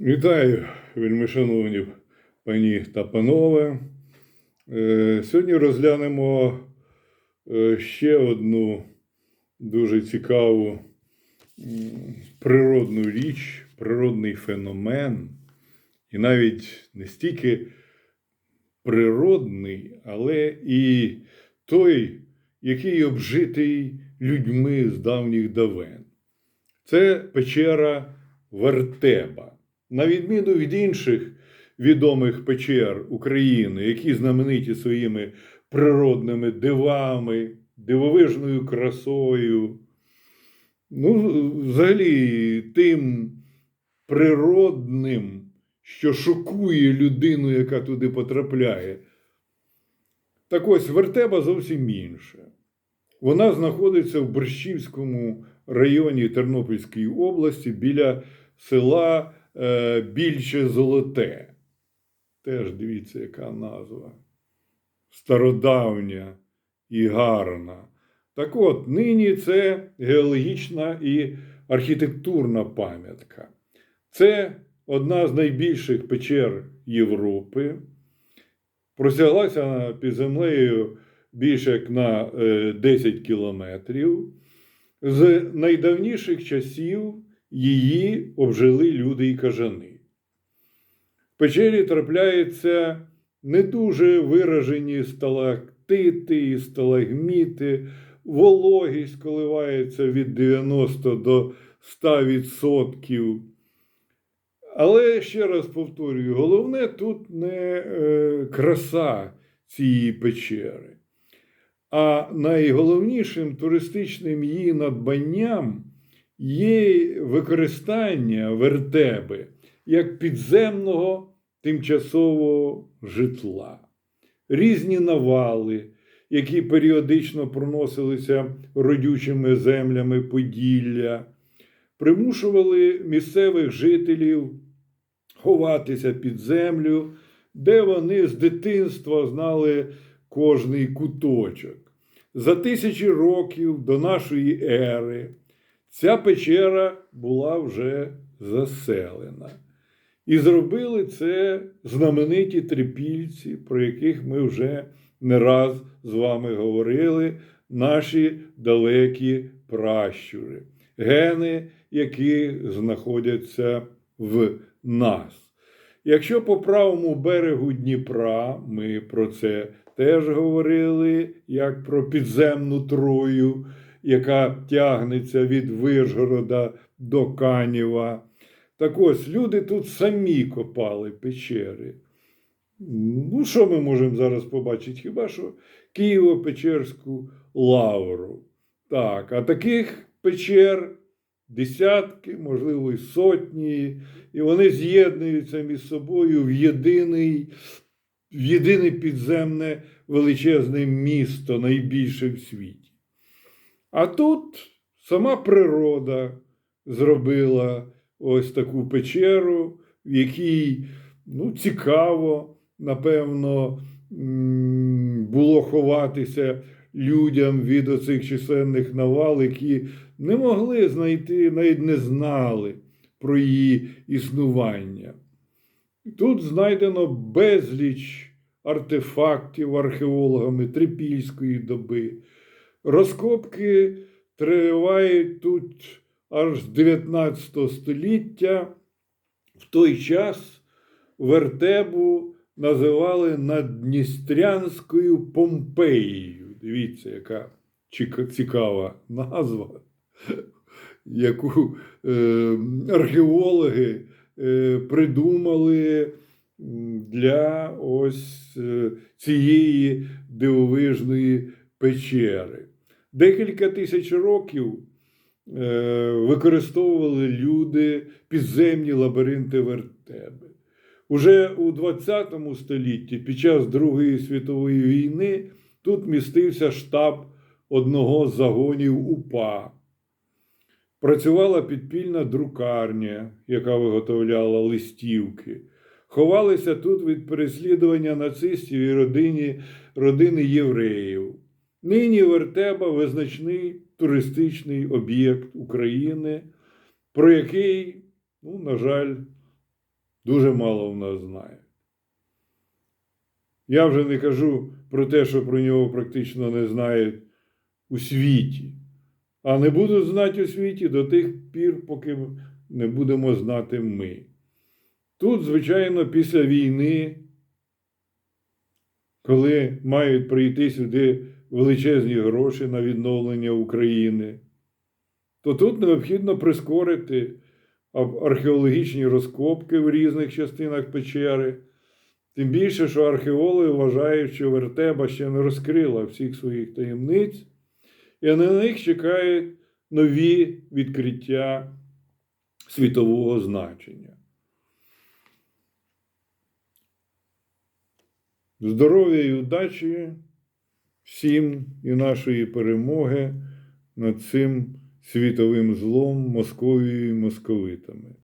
Вітаю, вельмишановні пані та панове. Е, Сьогодні розглянемо е, ще одну дуже цікаву природну річ, природний феномен, і навіть не стільки природний, але і той, який обжитий людьми з давніх давен. Це печера Вертеба. На відміну від інших відомих печер України, які знамениті своїми природними дивами, дивовижною красою, ну, взагалі тим природним, що шокує людину, яка туди потрапляє. Так ось Вертеба зовсім інша. Вона знаходиться в Борщівському районі Тернопільської області біля села Більше Золоте. Теж дивіться, яка назва. Стародавня і гарна. Так от, нині це геологічна і архітектурна пам'ятка. Це одна з найбільших печер Європи. Просяглася під землею більше як на е, 10 кілометрів. З найдавніших часів її обжили люди і кажани. В печері трапляються не дуже виражені сталактити і сталагміти, вологість коливається від 90 до 100%. Але ще раз повторюю: головне тут не е, краса цієї печери, а найголовнішим туристичним її надбанням є використання вертеби як підземного тимчасового житла, різні навали, які періодично проносилися родючими землями Поділля, примушували місцевих жителів ховатися під землю, де вони з дитинства знали кожний куточок. За тисячі років до нашої ери ця печера була вже заселена. І зробили це знамениті трипільці, про яких ми вже не раз з вами говорили, наші далекі пращури, гени, які знаходяться в нас. Якщо по правому берегу Дніпра, ми про це теж говорили, як про підземну трою, яка тягнеться від Вишгорода до Канєва. Так ось люди тут самі копали печери. Ну, що ми можемо зараз побачити? Хіба що Києво-Печерську лавру. Так, а таких печер десятки, можливо, і сотні, і вони з'єднуються між собою в єдиний, в єдине підземне величезне місто, найбільше в світі. А тут сама природа зробила ось таку печеру, в якій ну, цікаво, напевно, було ховатися людям від оцих численних навал, які не могли знайти, навіть не знали про її існування. Тут знайдено безліч артефактів археологами трипільської доби. Розкопки тривають тут аж з 19 століття. В той час Вертебу називали Надністрянською Помпеєю. Дивіться, яка цікава назва, яку е, археологи е, придумали для ось е, цієї дивовижної печери. Декілька тисяч років е, використовували люди підземні лабіринти вертеби. Уже у 20 столітті, під час Другої світової війни, тут містився штаб одного з загонів УПА. Працювала підпільна друкарня, яка виготовляла листівки. Ховалися тут від переслідування нацистів і родині, родини євреїв. Нині Вертеба визначний туристичний об'єкт України, про який, ну, на жаль, дуже мало в нас знають. Я вже не кажу про те, що про нього практично не знають у світі, а не будуть знати у світі до тих пір, поки не будемо знати ми. Тут, звичайно, після війни, коли мають прийти сюди величезні гроші на відновлення України, то тут необхідно прискорити археологічні розкопки в різних частинах печери. Тим більше, що археологи вважають, що Вертеба ще не розкрила всіх своїх таємниць, і на них чекають нові відкриття світового значення. Здоров'я і удачі всім і нашої перемоги над цим світовим злом Московією і московитами.